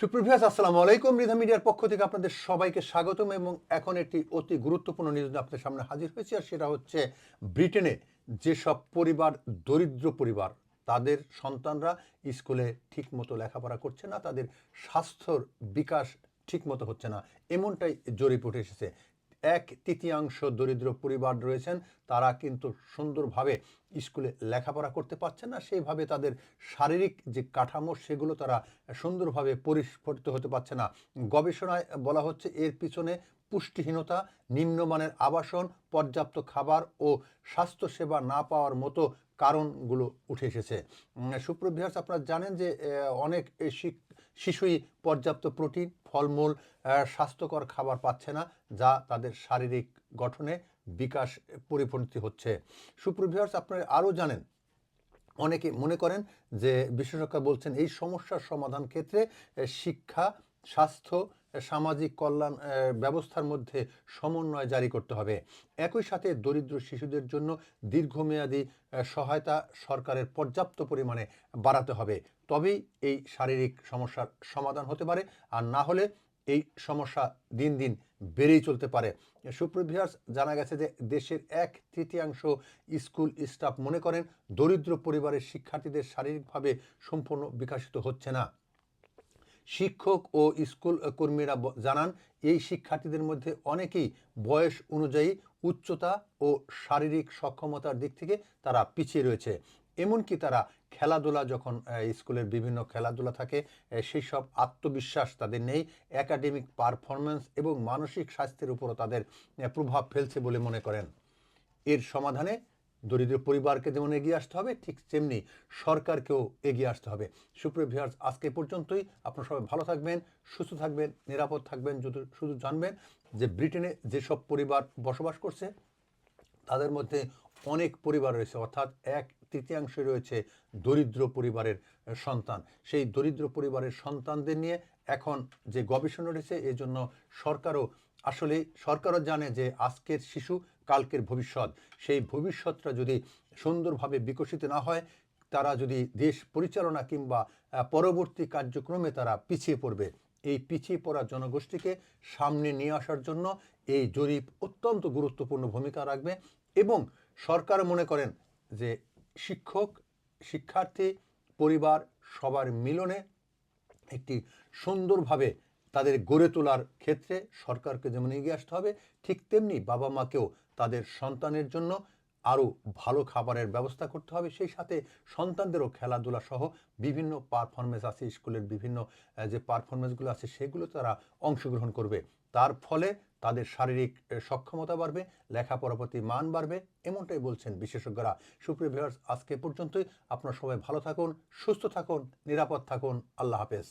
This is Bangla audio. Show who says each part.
Speaker 1: সুপ্রভিয়াস আসসালামু আলাইকুম। রিধা মিডিয়ার পক্ষ থেকে আপনাদের সবাইকে স্বাগতম এবং এখন একটি অতি গুরুত্বপূর্ণ নিউজ আপনাদের সামনে হাজির হয়েছে, আর সেটা হচ্ছে ব্রিটেনে যেসব পরিবার, দরিদ্র পরিবার, তাদের সন্তানরা স্কুলে ঠিকমতো লেখাপড়া করছে না, তাদের স্বাস্থ্যর বিকাশ ঠিকমতো হচ্ছে না, এমনটাই জরিপ উঠে এসেছে। এক তৃতীয়াংশ দরিদ্র পরিবার রয়েছেন, তারা কিন্তু সুন্দরভাবে স্কুলে লেখাপড়া করতে পারছেন না, সেইভাবে তাদের শারীরিক যে কাঠামো সেগুলো তারা সুন্দরভাবে পরিস্ফুটিত হতে পারছে না। গবেষণায় বলা হচ্ছে এর পিছনে পুষ্টিহীনতা, নিম্নমানের আবাসন, পর্যাপ্ত খাবার ও স্বাস্থ্যসেবা না পাওয়ার মতো কারণগুলো উঠে এসেছে। সুপ্রভিয়ার্স আপনারা জানেন যে অনেক শিক- শিশুই পর্যাপ্ত প্রোটিন, ফলমূল স্বাস্থ্যকর খাবার পাচ্ছে না, যা তাদের শারীরিক গঠনে বিকাশ পরিপন্থী হচ্ছে। সুপ্রভিয়ার্স আপনারা আরও জানেন, অনেকে মনে করেন যে বিশেষজ্ঞরা বলছেন এই সমস্যার সমাধান ক্ষেত্রে শিক্ষা, স্বাস্থ্য সামাজিক কল্যাণ ব্যবস্থার মধ্যে সমন্বয় জারি করতে হবে। একই সাথে দরিদ্র শিশুদের জন্য দীর্ঘমেয়াদী সহায়তা সরকারের পর্যাপ্ত পরিমাণে বাড়াতে হবে। তবেই এই শারীরিক সমস্যার সমাধান হতে পারে, আর না হলে এই সমস্যা দিন দিন বেড়েই চলতে পারে। সুপ্রভিয়ার্স জানা গেছে যে দেশের এক তৃতীয়াংশ স্কুল স্টাফ মনে করেন, দরিদ্র পরিবারের শিক্ষার্থীদের শারীরিকভাবে সম্পূর্ণ বিকাশিত হচ্ছে না। শিক্ষক ও স্কুল কর্মীরা জানান, এই শিক্ষার্থীদের মধ্যে অনেকেই বয়স অনুযায়ী উচ্চতা ও শারীরিক সক্ষমতার দিক থেকে তারা পিছিয়ে রয়েছে। এমনকি তারা খেলাধুলা যখন স্কুলের বিভিন্ন খেলাধুলা থাকে সেই সব আত্মবিশ্বাস তাদের নেই। একাডেমিক পারফরমেন্স এবং মানসিক স্বাস্থ্যের উপরও তাদের প্রভাব ফেলছে বলে মনে করেন। এর সমাধানে দরিদ্র পরিবারকে যেমন এগিয়ে আসতে হবে, ঠিক তেমনি সরকারকেও এগিয়ে আসতে হবে। সুপ্রিয় ভিউয়ার্স আজকে পর্যন্তই। আপনারা সবাই ভালো থাকবেন, সুস্থ থাকবেন, নিরাপদ থাকবেন শুধু জানবেন যে ব্রিটেনে যেসব পরিবার বসবাস করছে তাদের মধ্যে অনেক পরিবার রয়েছে, অর্থাৎ এক তৃতীয়াংশে রয়েছে দরিদ্র পরিবারের সন্তান। সেই দরিদ্র পরিবারের সন্তানদের নিয়ে এখন যে গবেষণা রয়েছে, এজন্য সরকারও, আসলে সরকারও জানে যে আজকের শিশু, কালকের ভবিষ্যৎ। সেই ভবিষ্যৎটা যদি সুন্দরভাবে বিকশিত না হয়, তারা যদি দেশ পরিচালনা কিংবা পরবর্তী কার্যক্রমে তারা পিছিয়ে পড়বে। এই পিছিয়ে পড়া জনগোষ্ঠীকে সামনে নিয়ে আসার জন্য এই জরিপ অত্যন্ত গুরুত্বপূর্ণ ভূমিকা রাখবে। এবং সরকার মনে করেন যে শিক্ষক, শিক্ষার্থী, পরিবার সবার মিলনে একটি সুন্দরভাবে তাদের গড়ে তোলার ক্ষেত্রে সরকারকে যেমন এগিয়ে আসতে হবে, ঠিক তেমনি বাবা মাকেও তাদের সন্তানের জন্য আরও ভালো খাবারের ব্যবস্থা করতে হবে। সেই সাথে সন্তানদেরও খেলাধুলা সহ বিভিন্ন পারফরমেন্স আছে, স্কুলের বিভিন্ন যে পারফরমেন্সগুলো আছে, সেগুলো তারা অংশগ্রহণ করবে। তার ফলে তাদের শারীরিক সক্ষমতা বাড়বে লেখাপড়া প্রতি মান বাড়বে, এমনটাই বলছেন বিশেষজ্ঞরা। সুপ্রিয় ভিউয়ার্স, আজকে পর্যন্তই। আপনারা সবাই ভালো থাকুন, সুস্থ থাকুন, নিরাপদ থাকুন। আল্লাহ হাফেজ।